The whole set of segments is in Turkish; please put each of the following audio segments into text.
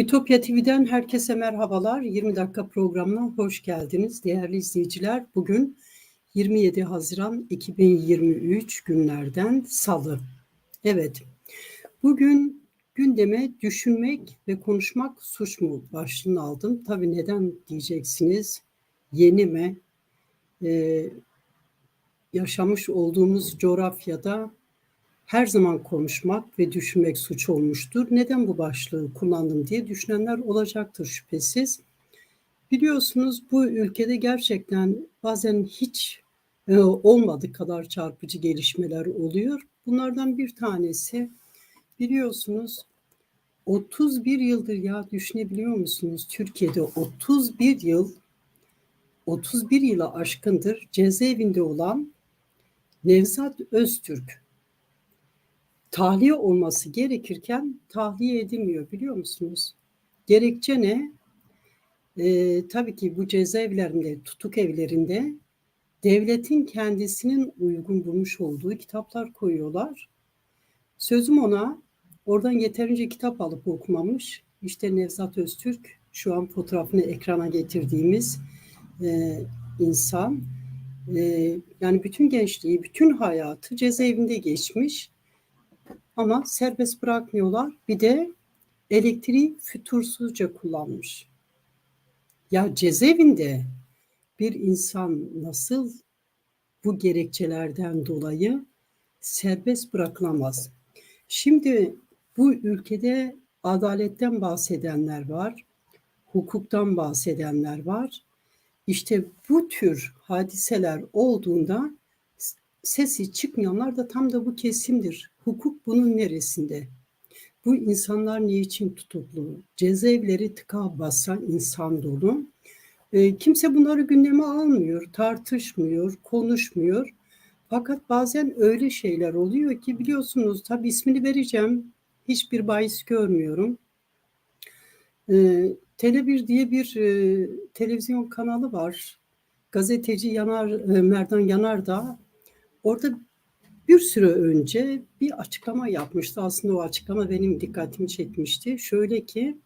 Ütopya TV'den herkese merhabalar. 20 dakika programına hoş geldiniz değerli izleyiciler. Bugün 27 Haziran 2023 günlerden Salı. Evet, bugün gündeme düşünmek ve konuşmak suç mu başlığını aldım. Tabii neden diyeceksiniz? Yeni mi? Ee, yaşamış olduğumuz coğrafyada her zaman konuşmak ve düşünmek suç olmuştur. Neden bu başlığı kullandım diye düşünenler olacaktır şüphesiz. Biliyorsunuz bu ülkede gerçekten bazen hiç e, olmadık kadar çarpıcı gelişmeler oluyor. Bunlardan bir tanesi biliyorsunuz 31 yıldır ya düşünebiliyor musunuz? Türkiye'de 31 yıl 31 yıla aşkındır cezaevinde olan Nevzat Öztürk tahliye olması gerekirken tahliye edilmiyor biliyor musunuz? Gerekçe ne? Ee, tabii ki bu cezaevlerinde, tutuk evlerinde devletin kendisinin uygun bulmuş olduğu kitaplar koyuyorlar. Sözüm ona oradan yeterince kitap alıp okumamış. İşte Nevzat Öztürk şu an fotoğrafını ekrana getirdiğimiz e, insan. E, yani bütün gençliği, bütün hayatı cezaevinde geçmiş ama serbest bırakmıyorlar. Bir de elektriği fütursuzca kullanmış. Ya cezaevinde bir insan nasıl bu gerekçelerden dolayı serbest bırakılamaz? Şimdi bu ülkede adaletten bahsedenler var, hukuktan bahsedenler var. İşte bu tür hadiseler olduğunda sesi çıkmayanlar da tam da bu kesimdir. Hukuk bunun neresinde? Bu insanlar niçin tutuklu? Cezaevleri tıka basa insan dolu. E, kimse bunları gündeme almıyor, tartışmıyor, konuşmuyor. Fakat bazen öyle şeyler oluyor ki biliyorsunuz tabi ismini vereceğim. Hiçbir bahis görmüyorum. E, Tele1 diye bir e, televizyon kanalı var. Gazeteci Yanar e, Merdan Yanardağ orada bir süre önce bir açıklama yapmıştı. Aslında o açıklama benim dikkatimi çekmişti. Şöyle ki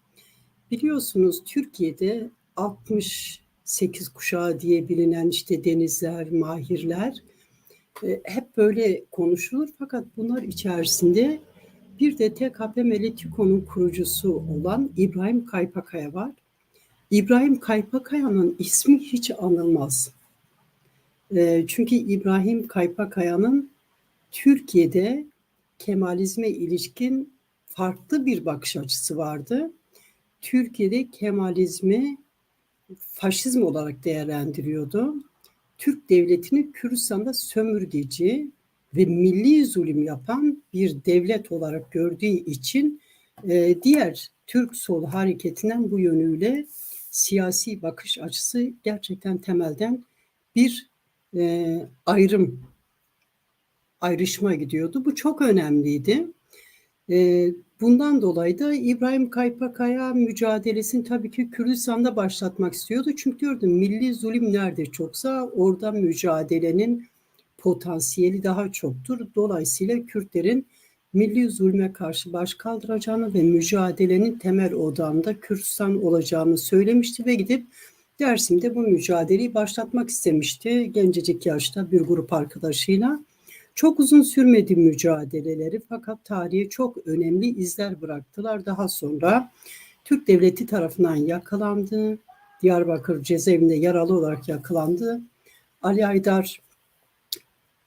biliyorsunuz Türkiye'de 68 kuşağı diye bilinen işte denizler, mahirler e, hep böyle konuşulur. Fakat bunlar içerisinde bir de TKP Melitiko'nun kurucusu olan İbrahim Kaypakaya var. İbrahim Kaypakaya'nın ismi hiç anılmaz. E, çünkü İbrahim Kaypakaya'nın Türkiye'de Kemalizme ilişkin farklı bir bakış açısı vardı. Türkiye'de Kemalizmi faşizm olarak değerlendiriyordu. Türk devletini Kürdistan'da sömürgeci ve milli zulüm yapan bir devlet olarak gördüğü için e, diğer Türk sol hareketinden bu yönüyle siyasi bakış açısı gerçekten temelden bir e, ayrım ayrışma gidiyordu. Bu çok önemliydi. E, bundan dolayı da İbrahim Kaypakaya mücadelesini tabii ki Kürdistan'da başlatmak istiyordu. Çünkü diyordu milli zulüm nerede çoksa orada mücadelenin potansiyeli daha çoktur. Dolayısıyla Kürtlerin milli zulme karşı baş kaldıracağını ve mücadelenin temel odağında Kürdistan olacağını söylemişti ve gidip Dersim'de bu mücadeleyi başlatmak istemişti gencecik yaşta bir grup arkadaşıyla. Çok uzun sürmedi mücadeleleri fakat tarihe çok önemli izler bıraktılar. Daha sonra Türk Devleti tarafından yakalandı. Diyarbakır cezaevinde yaralı olarak yakalandı. Ali Aydar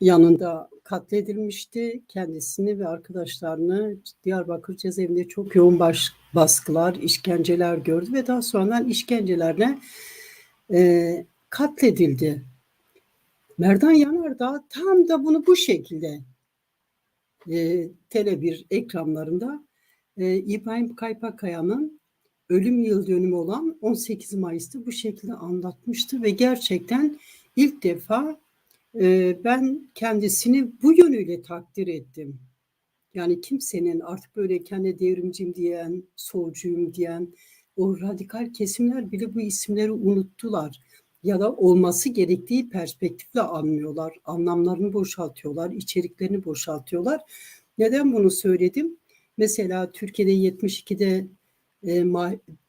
yanında katledilmişti. Kendisini ve arkadaşlarını Diyarbakır cezaevinde çok yoğun baş, baskılar, işkenceler gördü ve daha sonradan işkencelerle e, katledildi. Merdan Yanardağ tam da bunu bu şekilde e, Tele1 ekranlarında e, İbrahim Kaypakaya'nın ölüm yıl dönümü olan 18 Mayıs'ta bu şekilde anlatmıştı ve gerçekten ilk defa e, ben kendisini bu yönüyle takdir ettim. Yani kimsenin artık böyle kendi devrimciyim diyen, solcuyum diyen o radikal kesimler bile bu isimleri unuttular ya da olması gerektiği perspektifle anlıyorlar. Anlamlarını boşaltıyorlar, içeriklerini boşaltıyorlar. Neden bunu söyledim? Mesela Türkiye'de 72'de E,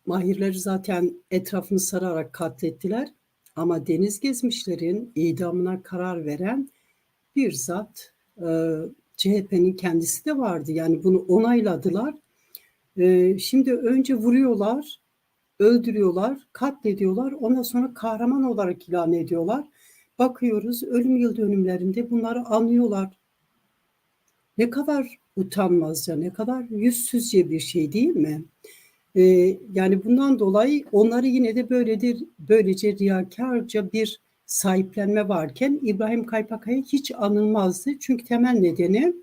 mahirleri zaten etrafını sararak katlettiler. Ama deniz gezmişlerin idamına karar veren bir zat e, CHP'nin kendisi de vardı. Yani bunu onayladılar. E, şimdi önce vuruyorlar, öldürüyorlar, katlediyorlar. Ondan sonra kahraman olarak ilan ediyorlar. Bakıyoruz ölüm yıl dönümlerinde bunları anıyorlar. Ne kadar utanmazca, ne kadar yüzsüzce bir şey değil mi? Ee, yani bundan dolayı onları yine de böyledir, böylece riyakarca bir sahiplenme varken İbrahim Kaypakaya hiç anılmazdı. Çünkü temel nedeni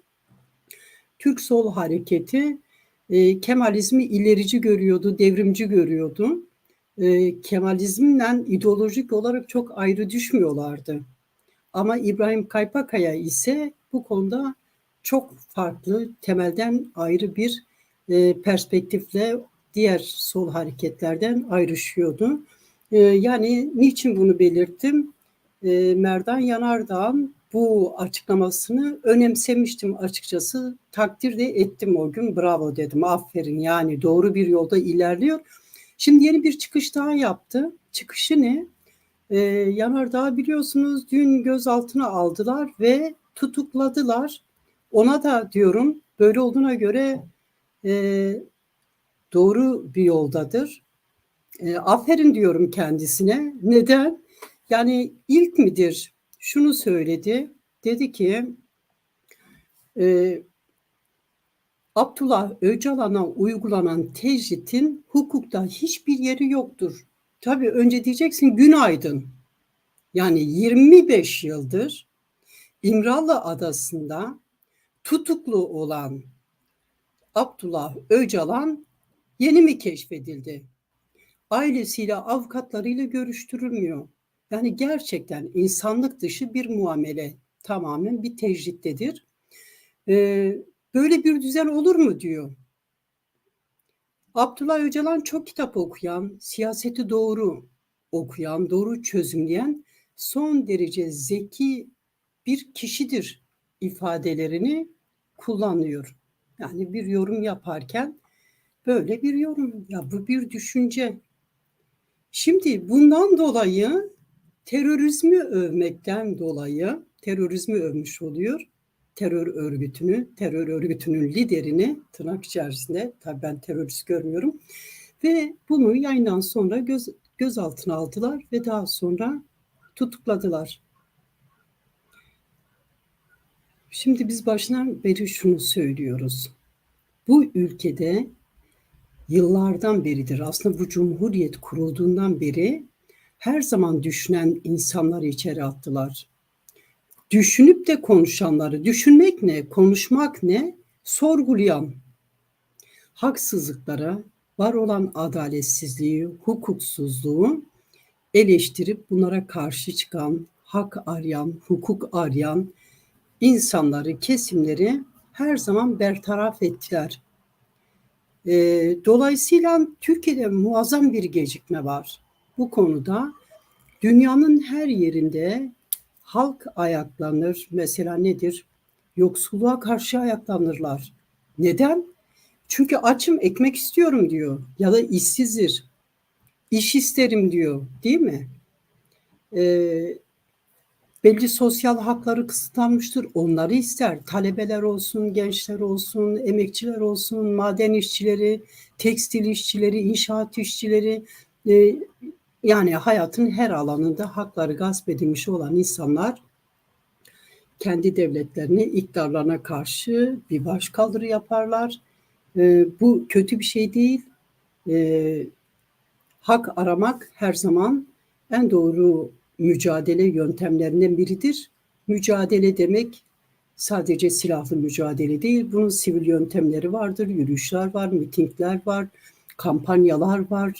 Türk Sol Hareketi e, Kemalizmi ilerici görüyordu, devrimci görüyordu. E, Kemalizmle ideolojik olarak çok ayrı düşmüyorlardı. Ama İbrahim Kaypakaya ise bu konuda çok farklı, temelden ayrı bir e, perspektifle diğer sol hareketlerden ayrışıyordu. E, yani niçin bunu belirttim? E, Merdan Yanardağ'ın bu açıklamasını önemsemiştim açıkçası. Takdir de ettim o gün. Bravo dedim. Aferin yani doğru bir yolda ilerliyor. Şimdi yeni bir çıkış daha yaptı. Çıkışı ne? Ee, Yanardağ biliyorsunuz dün gözaltına aldılar ve tutukladılar. Ona da diyorum böyle olduğuna göre e, doğru bir yoldadır. E, aferin diyorum kendisine. Neden? Yani ilk midir? Şunu söyledi. Dedi ki e, Abdullah Öcalan'a uygulanan tecritin hukukta hiçbir yeri yoktur. Tabii önce diyeceksin günaydın. Yani 25 yıldır İmralı Adası'nda tutuklu olan Abdullah Öcalan yeni mi keşfedildi? Ailesiyle, avukatlarıyla görüştürülmüyor. Yani gerçekten insanlık dışı bir muamele tamamen bir tecrittedir. Ee, böyle bir düzen olur mu diyor. Abdullah Öcalan çok kitap okuyan, siyaseti doğru okuyan, doğru çözümleyen son derece zeki bir kişidir ifadelerini kullanıyor. Yani bir yorum yaparken böyle bir yorum ya bu bir düşünce. Şimdi bundan dolayı terörizmi övmekten dolayı terörizmi övmüş oluyor. Terör örgütünü, terör örgütünün liderini tırnak içerisinde tabii ben terörist görmüyorum. Ve bunu yayından sonra göz, gözaltına aldılar ve daha sonra tutukladılar. Şimdi biz başından beri şunu söylüyoruz. Bu ülkede yıllardan beridir aslında bu cumhuriyet kurulduğundan beri her zaman düşünen insanları içeri attılar. Düşünüp de konuşanları, düşünmek ne, konuşmak ne, sorgulayan, haksızlıklara, var olan adaletsizliği, hukuksuzluğu eleştirip bunlara karşı çıkan, hak arayan, hukuk arayan insanları, kesimleri her zaman bertaraf ettiler. E, dolayısıyla Türkiye'de muazzam bir gecikme var bu konuda dünyanın her yerinde halk ayaklanır. Mesela nedir? Yoksulluğa karşı ayaklanırlar. Neden? Çünkü açım ekmek istiyorum diyor ya da işsizdir. İş isterim diyor değil mi? Ee, belli sosyal hakları kısıtlanmıştır. Onları ister. Talebeler olsun, gençler olsun, emekçiler olsun, maden işçileri, tekstil işçileri, inşaat işçileri, e, yani hayatın her alanında hakları gasp edilmiş olan insanlar kendi devletlerine, iktidarlarına karşı bir başkaldırı yaparlar. E, bu kötü bir şey değil. E, hak aramak her zaman en doğru mücadele yöntemlerinden biridir. Mücadele demek sadece silahlı mücadele değil. Bunun sivil yöntemleri vardır. Yürüyüşler var, mitingler var, kampanyalar var,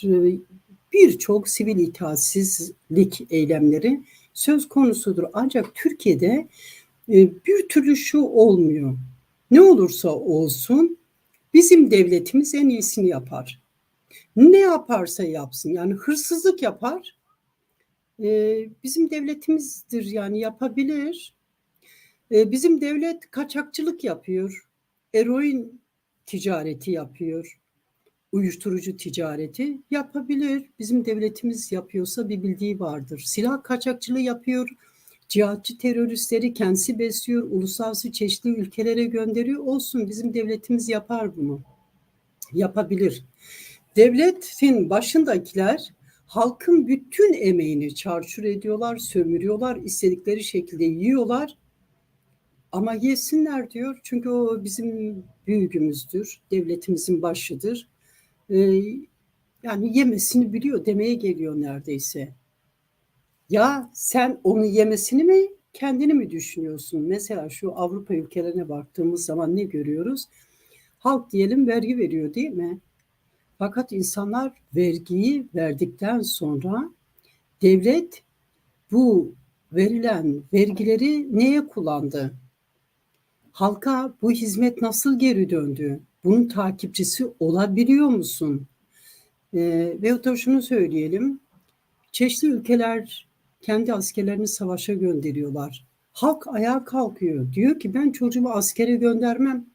birçok sivil itaatsizlik eylemleri söz konusudur. Ancak Türkiye'de e, bir türlü şu olmuyor. Ne olursa olsun bizim devletimiz en iyisini yapar. Ne yaparsa yapsın yani hırsızlık yapar. E, bizim devletimizdir yani yapabilir. E, bizim devlet kaçakçılık yapıyor. Eroin ticareti yapıyor uyuşturucu ticareti yapabilir. Bizim devletimiz yapıyorsa bir bildiği vardır. Silah kaçakçılığı yapıyor. Cihatçı teröristleri kendisi besliyor. Uluslararası çeşitli ülkelere gönderiyor. Olsun bizim devletimiz yapar bunu. Yapabilir. Devletin başındakiler halkın bütün emeğini çarçur ediyorlar, sömürüyorlar, istedikleri şekilde yiyorlar. Ama yesinler diyor. Çünkü o bizim büyüğümüzdür, devletimizin başıdır. Ee, yani yemesini biliyor demeye geliyor neredeyse. Ya sen onu yemesini mi kendini mi düşünüyorsun? Mesela şu Avrupa ülkelerine baktığımız zaman ne görüyoruz? Halk diyelim vergi veriyor değil mi? Fakat insanlar vergiyi verdikten sonra devlet bu verilen vergileri neye kullandı? Halka bu hizmet nasıl geri döndü? Bunun takipçisi olabiliyor musun? Ee, veyahut da şunu söyleyelim. Çeşitli ülkeler kendi askerlerini savaşa gönderiyorlar. Halk ayağa kalkıyor. Diyor ki ben çocuğumu askere göndermem.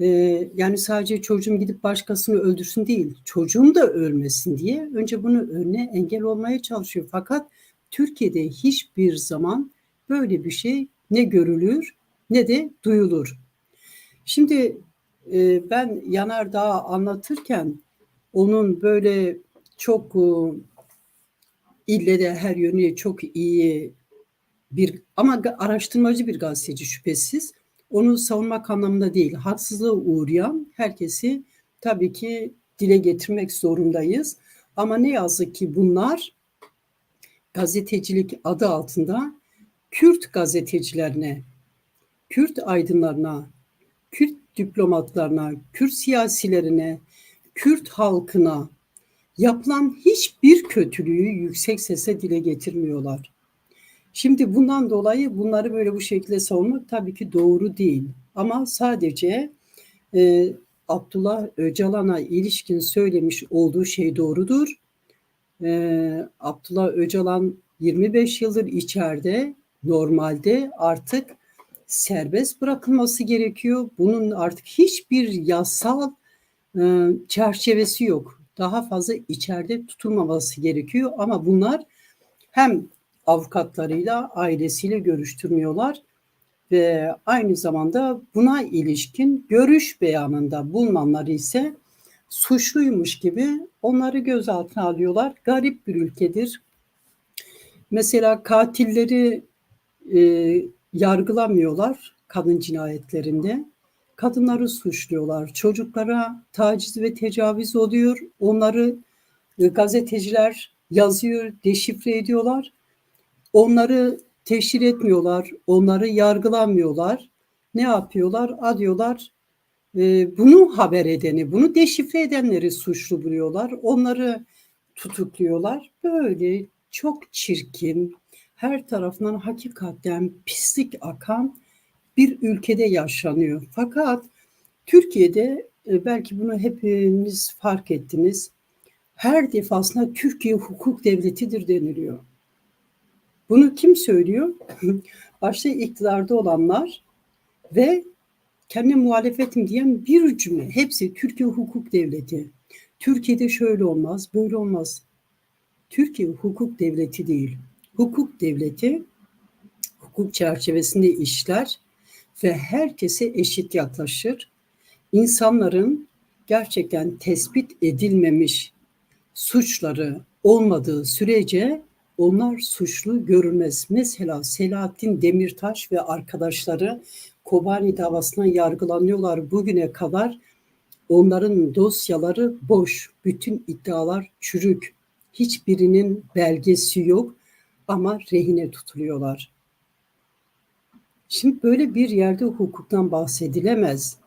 Ee, yani sadece çocuğum gidip başkasını öldürsün değil, çocuğum da ölmesin diye önce bunu önüne engel olmaya çalışıyor. Fakat Türkiye'de hiçbir zaman böyle bir şey ne görülür ne de duyulur. Şimdi e, ben Yanardağ anlatırken onun böyle çok e, ille de her yönüyle çok iyi bir ama araştırmacı bir gazeteci şüphesiz onu savunmak anlamında değil, haksızlığa uğrayan herkesi tabii ki dile getirmek zorundayız. Ama ne yazık ki bunlar gazetecilik adı altında Kürt gazetecilerine, Kürt aydınlarına, Kürt diplomatlarına, Kürt siyasilerine, Kürt halkına yapılan hiçbir kötülüğü yüksek sesle dile getirmiyorlar. Şimdi bundan dolayı bunları böyle bu şekilde savunmak tabii ki doğru değil. Ama sadece e, Abdullah Öcalan'a ilişkin söylemiş olduğu şey doğrudur. E, Abdullah Öcalan 25 yıldır içeride normalde artık serbest bırakılması gerekiyor. Bunun artık hiçbir yasal e, çerçevesi yok. Daha fazla içeride tutulmaması gerekiyor ama bunlar hem avukatlarıyla, ailesiyle görüştürmüyorlar ve aynı zamanda buna ilişkin görüş beyanında bulunanları ise suçluymuş gibi onları gözaltına alıyorlar. Garip bir ülkedir. Mesela katilleri e, yargılamıyorlar kadın cinayetlerinde. Kadınları suçluyorlar. Çocuklara taciz ve tecavüz oluyor. Onları e, gazeteciler yazıyor, deşifre ediyorlar. Onları teşhir etmiyorlar, onları yargılamıyorlar. Ne yapıyorlar? Adıyorlar e, bunu haber edeni, bunu deşifre edenleri suçlu buluyorlar. Onları tutukluyorlar. Böyle çok çirkin, her tarafından hakikaten pislik akan bir ülkede yaşanıyor. Fakat Türkiye'de e, belki bunu hepimiz fark ettiniz. Her defasında Türkiye hukuk devletidir deniliyor. Bunu kim söylüyor? Başta iktidarda olanlar ve kendi muhalefetim diyen bir cümle. Hepsi Türkiye hukuk devleti. Türkiye'de şöyle olmaz, böyle olmaz. Türkiye hukuk devleti değil. Hukuk devleti hukuk çerçevesinde işler ve herkese eşit yaklaşır. İnsanların gerçekten tespit edilmemiş suçları olmadığı sürece onlar suçlu görülmez. Mesela Selahattin Demirtaş ve arkadaşları Kobani davasına yargılanıyorlar bugüne kadar. Onların dosyaları boş, bütün iddialar çürük. Hiçbirinin belgesi yok ama rehine tutuluyorlar. Şimdi böyle bir yerde hukuktan bahsedilemez.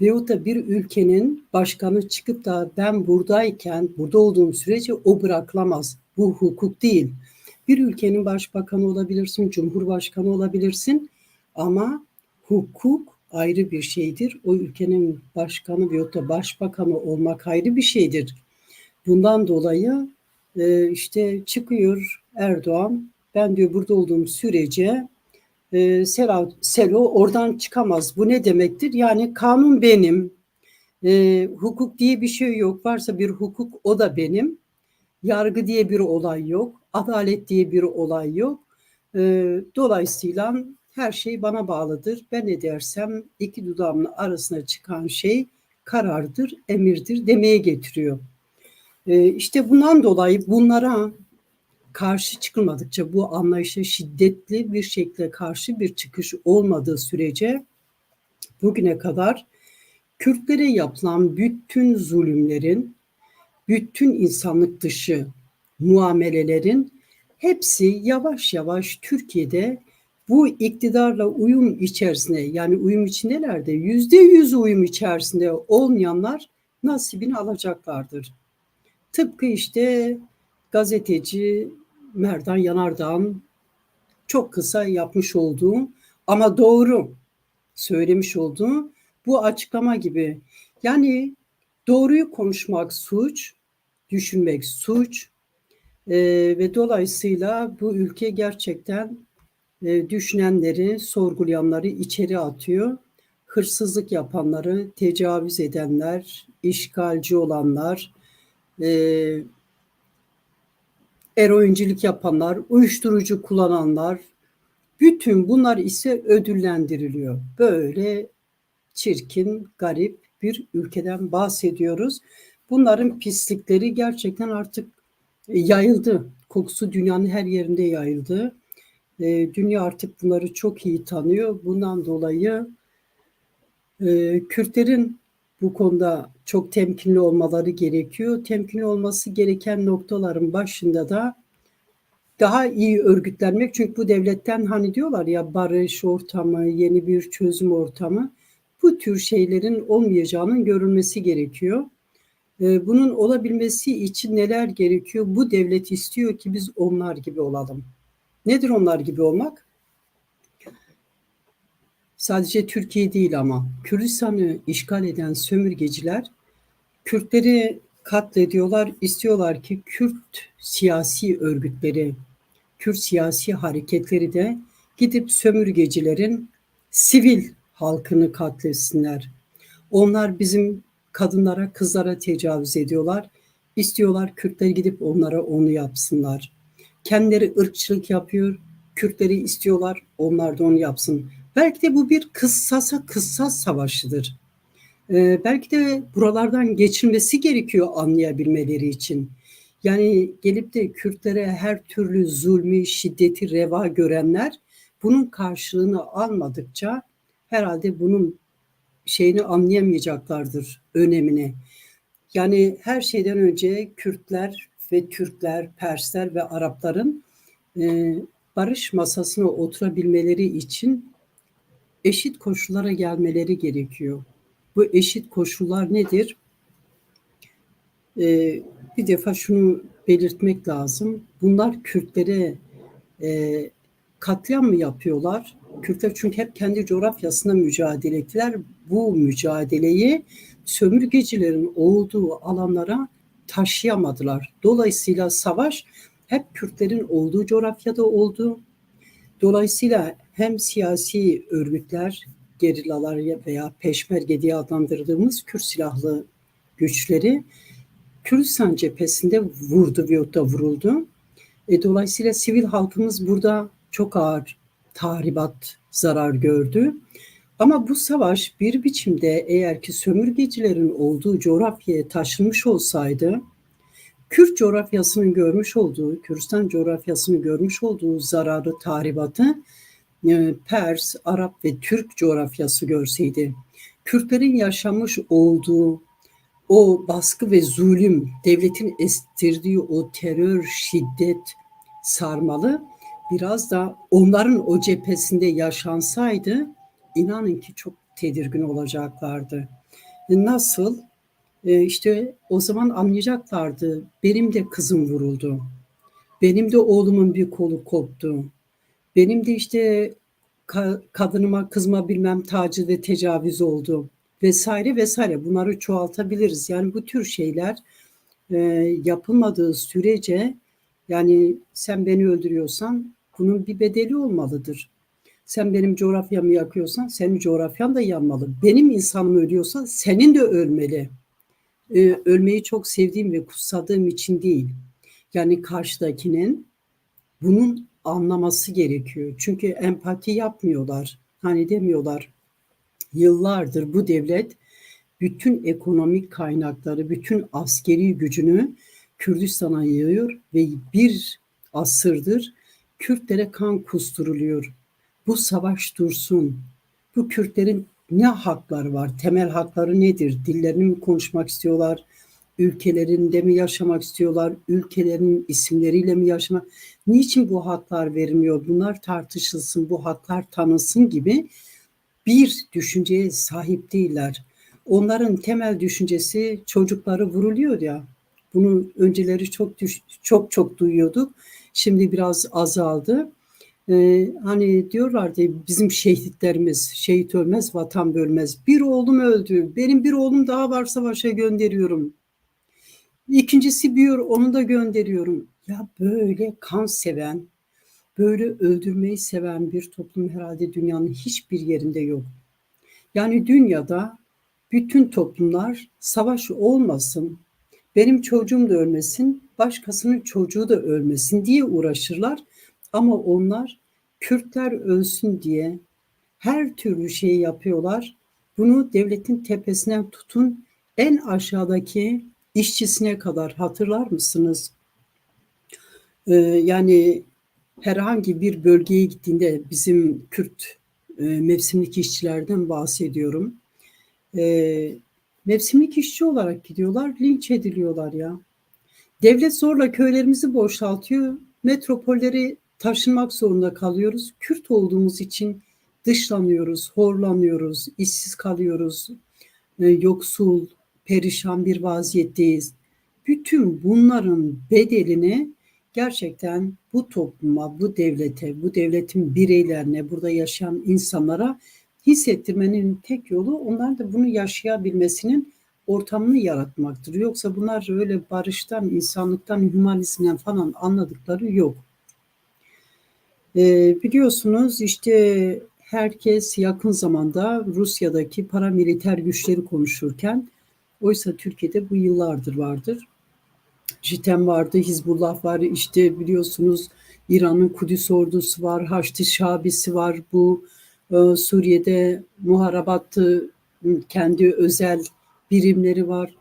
Veyahut da bir ülkenin başkanı çıkıp da ben buradayken, burada olduğum sürece o bırakılamaz. Bu hukuk değil. Bir ülkenin başbakanı olabilirsin, cumhurbaşkanı olabilirsin ama hukuk ayrı bir şeydir. O ülkenin başkanı veyahut da başbakanı olmak ayrı bir şeydir. Bundan dolayı e, işte çıkıyor Erdoğan, ben diyor burada olduğum sürece e, Selo, oradan çıkamaz. Bu ne demektir? Yani kanun benim, E, hukuk diye bir şey yok. Varsa bir hukuk o da benim. Yargı diye bir olay yok. Adalet diye bir olay yok. E, dolayısıyla her şey bana bağlıdır. Ben ne dersem iki dudağımın arasına çıkan şey karardır, emirdir demeye getiriyor. E, işte bundan dolayı bunlara karşı çıkılmadıkça bu anlayışa şiddetli bir şekilde karşı bir çıkış olmadığı sürece bugüne kadar Kürtlere yapılan bütün zulümlerin, bütün insanlık dışı muamelelerin hepsi yavaş yavaş Türkiye'de bu iktidarla uyum içerisinde yani uyum içindelerde yüzde yüz uyum içerisinde olmayanlar nasibini alacaklardır. Tıpkı işte gazeteci Merdan Yanardağ'ın çok kısa yapmış olduğu ama doğru söylemiş olduğu bu açıklama gibi. Yani doğruyu konuşmak suç, düşünmek suç e, ve dolayısıyla bu ülke gerçekten e, düşünenleri, sorgulayanları içeri atıyor. Hırsızlık yapanları, tecavüz edenler, işgalci olanlar, e, eroincilik yapanlar, uyuşturucu kullananlar, bütün bunlar ise ödüllendiriliyor. Böyle çirkin, garip bir ülkeden bahsediyoruz. Bunların pislikleri gerçekten artık yayıldı. Kokusu dünyanın her yerinde yayıldı. E, dünya artık bunları çok iyi tanıyor. Bundan dolayı e, Kürtlerin bu konuda çok temkinli olmaları gerekiyor. Temkinli olması gereken noktaların başında da daha iyi örgütlenmek. Çünkü bu devletten hani diyorlar ya barış ortamı, yeni bir çözüm ortamı. Bu tür şeylerin olmayacağının görülmesi gerekiyor. Ee, bunun olabilmesi için neler gerekiyor? Bu devlet istiyor ki biz onlar gibi olalım. Nedir onlar gibi olmak? Sadece Türkiye değil ama Kürdistan'ı işgal eden sömürgeciler Kürtleri katlediyorlar. İstiyorlar ki Kürt siyasi örgütleri, Kürt siyasi hareketleri de gidip sömürgecilerin sivil halkını katletsinler. Onlar bizim kadınlara, kızlara tecavüz ediyorlar. İstiyorlar Kürtler gidip onlara onu yapsınlar. Kendileri ırkçılık yapıyor, Kürtleri istiyorlar, onlar da onu yapsın. Belki de bu bir kıssasa kıssas savaşıdır. Ee, belki de buralardan geçilmesi gerekiyor anlayabilmeleri için. Yani gelip de Kürtlere her türlü zulmü, şiddeti reva görenler bunun karşılığını almadıkça herhalde bunun şeyini anlayamayacaklardır, önemini. Yani her şeyden önce Kürtler ve Türkler, Persler ve Arapların e, barış masasına oturabilmeleri için eşit koşullara gelmeleri gerekiyor. Bu eşit koşullar nedir? Ee, bir defa şunu belirtmek lazım. Bunlar Kürtlere e, katliam mı yapıyorlar? Kürtler çünkü hep kendi coğrafyasında mücadele ettiler. Bu mücadeleyi sömürgecilerin olduğu alanlara taşıyamadılar. Dolayısıyla savaş hep Kürtlerin olduğu coğrafyada oldu. Dolayısıyla hem siyasi örgütler, gerillalar veya peşmerge diye adlandırdığımız Kürt silahlı güçleri Kürdistan cephesinde vurdu ve da vuruldu. E, dolayısıyla sivil halkımız burada çok ağır tahribat, zarar gördü. Ama bu savaş bir biçimde eğer ki sömürgecilerin olduğu coğrafyaya taşınmış olsaydı, Kürt coğrafyasının görmüş olduğu, Kürdistan coğrafyasının görmüş olduğu zararı, tahribatı Pers, Arap ve Türk coğrafyası görseydi, Kürtlerin yaşamış olduğu o baskı ve zulüm, devletin estirdiği o terör, şiddet sarmalı biraz da onların o cephesinde yaşansaydı inanın ki çok tedirgin olacaklardı. Nasıl? E işte o zaman anlayacaklardı. Benim de kızım vuruldu. Benim de oğlumun bir kolu koptu. Benim de işte ka- kadınıma, kızma bilmem taciz ve tecavüz oldu vesaire vesaire. Bunları çoğaltabiliriz. Yani bu tür şeyler e, yapılmadığı sürece yani sen beni öldürüyorsan bunun bir bedeli olmalıdır. Sen benim coğrafyamı yakıyorsan senin coğrafyan da yanmalı. Benim insanım ölüyorsa senin de ölmeli. Ee, ölmeyi çok sevdiğim ve kutsadığım için değil. Yani karşıdakinin bunun anlaması gerekiyor. Çünkü empati yapmıyorlar. Hani demiyorlar yıllardır bu devlet bütün ekonomik kaynakları, bütün askeri gücünü Kürdistan'a yığıyor ve bir asırdır Kürtlere kan kusturuluyor. Bu savaş dursun. Bu Kürtlerin ne hakları var? Temel hakları nedir? Dillerini mi konuşmak istiyorlar? Ülkelerinde mi yaşamak istiyorlar? Ülkelerin isimleriyle mi yaşamak? Niçin bu haklar verilmiyor? Bunlar tartışılsın, bu haklar tanınsın gibi bir düşünceye sahip değiller. Onların temel düşüncesi çocukları vuruluyor ya. Bunu önceleri çok çok çok duyuyorduk. Şimdi biraz azaldı. Ee, hani diyorlardı bizim şehitlerimiz, şehit ölmez, vatan bölmez. Bir oğlum öldü, benim bir oğlum daha var savaşa gönderiyorum. İkincisi büyür, onu da gönderiyorum. Ya böyle kan seven, böyle öldürmeyi seven bir toplum herhalde dünyanın hiçbir yerinde yok. Yani dünyada bütün toplumlar savaş olmasın, benim çocuğum da ölmesin, başkasının çocuğu da ölmesin diye uğraşırlar. Ama onlar Kürtler ölsün diye her türlü şeyi yapıyorlar. Bunu devletin tepesinden tutun en aşağıdaki işçisine kadar hatırlar mısınız? Ee, yani herhangi bir bölgeye gittiğinde bizim Kürt e, mevsimlik işçilerden bahsediyorum. E, mevsimlik işçi olarak gidiyorlar, linç ediliyorlar ya. Devlet zorla köylerimizi boşaltıyor, metropolleri taşınmak zorunda kalıyoruz. Kürt olduğumuz için dışlanıyoruz, horlanıyoruz, işsiz kalıyoruz, e, yoksul, perişan bir vaziyetteyiz. Bütün bunların bedelini gerçekten bu topluma, bu devlete, bu devletin bireylerine, burada yaşayan insanlara hissettirmenin tek yolu onlar da bunu yaşayabilmesinin ortamını yaratmaktır. Yoksa bunlar öyle barıştan, insanlıktan, hümanizmden falan anladıkları yok. Ee, biliyorsunuz işte herkes yakın zamanda Rusya'daki paramiliter güçleri konuşurken oysa Türkiye'de bu yıllardır vardır. JITEM vardı, Hizbullah var, işte biliyorsunuz İran'ın Kudüs ordusu var, Haçlı Şabisi var, bu e, Suriye'de muharabatı kendi özel birimleri var.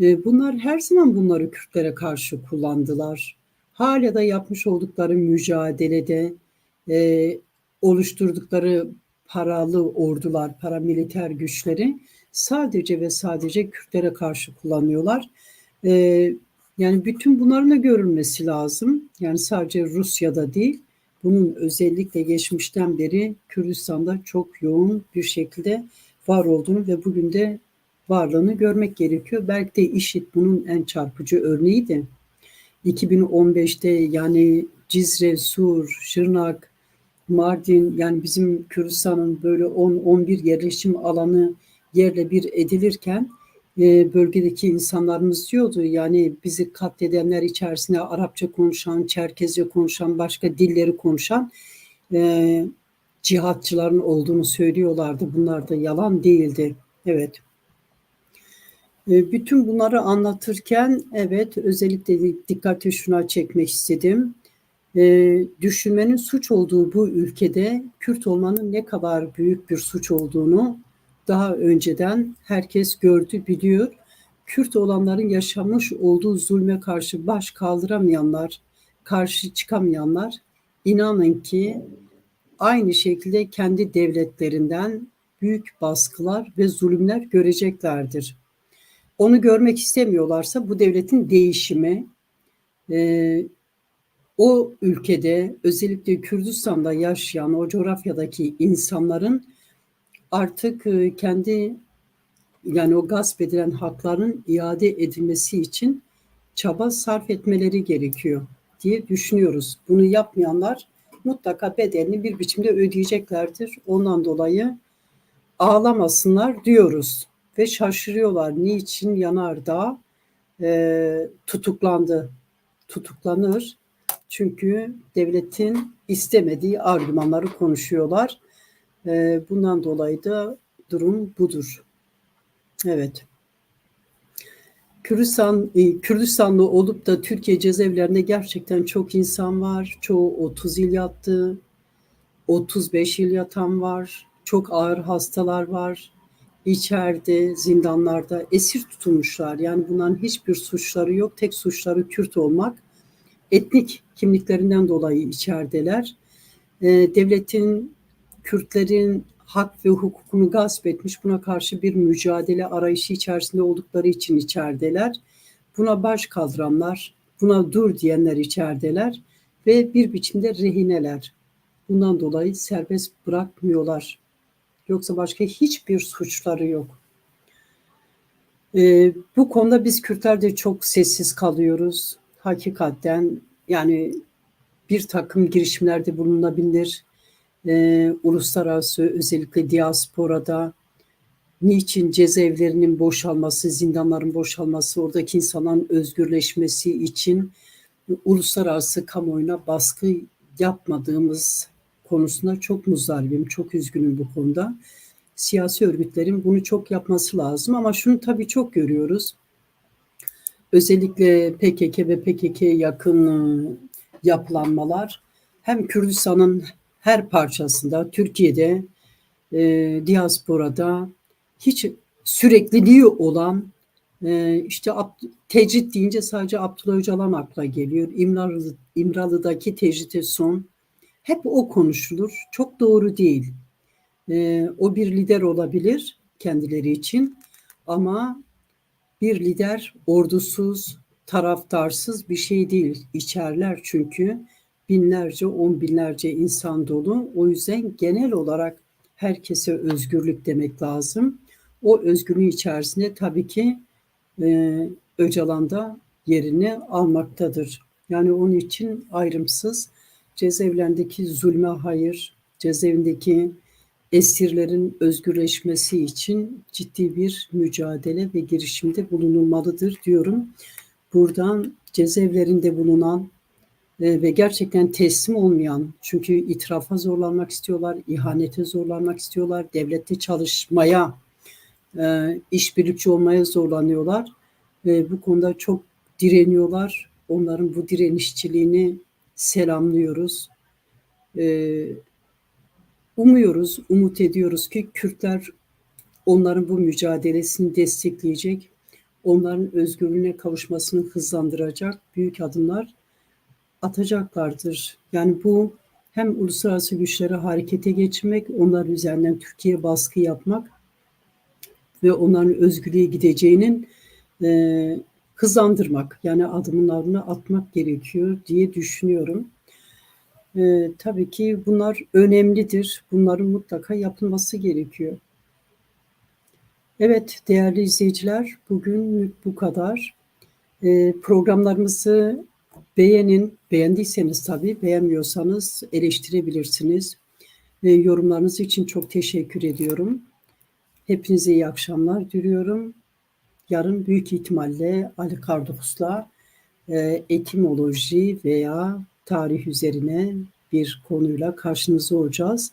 E, bunlar her zaman bunları Kürtlere karşı kullandılar. Hala da yapmış oldukları mücadelede e, oluşturdukları paralı ordular, paramiliter güçleri sadece ve sadece Kürtlere karşı kullanıyorlar. E, yani bütün bunların da görülmesi lazım. Yani sadece Rusya'da değil, bunun özellikle geçmişten beri Kürdistan'da çok yoğun bir şekilde var olduğunu ve bugün de varlığını görmek gerekiyor. Belki de IŞİD bunun en çarpıcı örneğiydi. 2015'te yani Cizre, Sur, Şırnak, Mardin yani bizim Kürdistan'ın böyle 10-11 yerleşim alanı yerle bir edilirken e, bölgedeki insanlarımız diyordu. Yani bizi katledenler içerisinde Arapça konuşan, Çerkezce konuşan, başka dilleri konuşan e, cihatçıların olduğunu söylüyorlardı. Bunlar da yalan değildi. Evet. E, bütün bunları anlatırken evet özellikle dikkati şuna çekmek istedim. E, düşünmenin suç olduğu bu ülkede Kürt olmanın ne kadar büyük bir suç olduğunu daha önceden herkes gördü, biliyor. Kürt olanların yaşamış olduğu zulme karşı baş kaldıramayanlar, karşı çıkamayanlar inanın ki aynı şekilde kendi devletlerinden büyük baskılar ve zulümler göreceklerdir. Onu görmek istemiyorlarsa bu devletin değişimi e, o ülkede özellikle Kürdistan'da yaşayan o coğrafyadaki insanların artık e, kendi yani o gasp edilen hakların iade edilmesi için çaba sarf etmeleri gerekiyor diye düşünüyoruz. Bunu yapmayanlar mutlaka bedelini bir biçimde ödeyeceklerdir. Ondan dolayı ağlamasınlar diyoruz ve şaşırıyorlar niçin Yanardağ e, tutuklandı. Tutuklanır. Çünkü devletin istemediği argümanları konuşuyorlar. E, bundan dolayı da durum budur. Evet. Kürdistan, e, Kürdistanlı olup da Türkiye cezaevlerinde gerçekten çok insan var. Çoğu 30 yıl yattı, 35 yıl yatan var, çok ağır hastalar var. İçeride, zindanlarda esir tutulmuşlar. Yani bunların hiçbir suçları yok. Tek suçları Kürt olmak. Etnik kimliklerinden dolayı içerideler. Ee, devletin Kürtlerin hak ve hukukunu gasp etmiş. Buna karşı bir mücadele arayışı içerisinde oldukları için içerideler. Buna baş kaldıranlar, buna dur diyenler içerideler ve bir biçimde rehineler. Bundan dolayı serbest bırakmıyorlar. Yoksa başka hiçbir suçları yok. Ee, bu konuda biz Kürtler de çok sessiz kalıyoruz. Hakikaten yani bir takım girişimlerde bulunabilir. Ee, uluslararası özellikle diasporada niçin cezaevlerinin boşalması, zindanların boşalması, oradaki insanların özgürleşmesi için uluslararası kamuoyuna baskı yapmadığımız konusunda çok muzdaribim, çok üzgünüm bu konuda. Siyasi örgütlerin bunu çok yapması lazım ama şunu tabii çok görüyoruz. Özellikle PKK ve PKK yakın ıı, yapılanmalar hem Kürdistan'ın her parçasında, Türkiye'de, e, diasporada hiç sürekliliği olan e, işte tecrit deyince sadece Abdullah Öcalan akla geliyor. İmralı, İmralı'daki tecrite son hep o konuşulur. Çok doğru değil. E, o bir lider olabilir kendileri için ama bir lider ordusuz, taraftarsız bir şey değil. İçerler çünkü binlerce, on binlerce insan dolu. O yüzden genel olarak herkese özgürlük demek lazım. O özgürlüğün içerisinde tabii ki e, Öcalan da yerini almaktadır. Yani onun için ayrımsız cezaevlerindeki zulme hayır, cezaevindeki esirlerin özgürleşmesi için ciddi bir mücadele ve girişimde bulunulmalıdır diyorum. Buradan cezaevlerinde bulunan ve gerçekten teslim olmayan, çünkü itirafa zorlanmak istiyorlar, ihanete zorlanmak istiyorlar, devlette çalışmaya, e, işbirlikçi olmaya zorlanıyorlar ve bu konuda çok direniyorlar. Onların bu direnişçiliğini selamlıyoruz. Ee, umuyoruz, umut ediyoruz ki Kürtler onların bu mücadelesini destekleyecek, onların özgürlüğüne kavuşmasını hızlandıracak büyük adımlar atacaklardır. Yani bu hem uluslararası güçlere harekete geçmek, onlar üzerinden Türkiye baskı yapmak ve onların özgürlüğe gideceğinin e, hızlandırmak yani adımlarını atmak gerekiyor diye düşünüyorum. Ee, tabii ki bunlar önemlidir. Bunların mutlaka yapılması gerekiyor. Evet değerli izleyiciler bugün bu kadar. Ee, programlarımızı beğenin. Beğendiyseniz tabii beğenmiyorsanız eleştirebilirsiniz. Ee, yorumlarınız için çok teşekkür ediyorum. Hepinize iyi akşamlar diliyorum yarın büyük ihtimalle Ali Kardos'la e, etimoloji veya tarih üzerine bir konuyla karşınızda olacağız.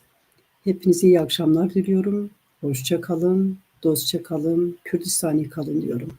Hepinize iyi akşamlar diliyorum. Hoşça kalın, dostça kalın, Kürdistani kalın diyorum.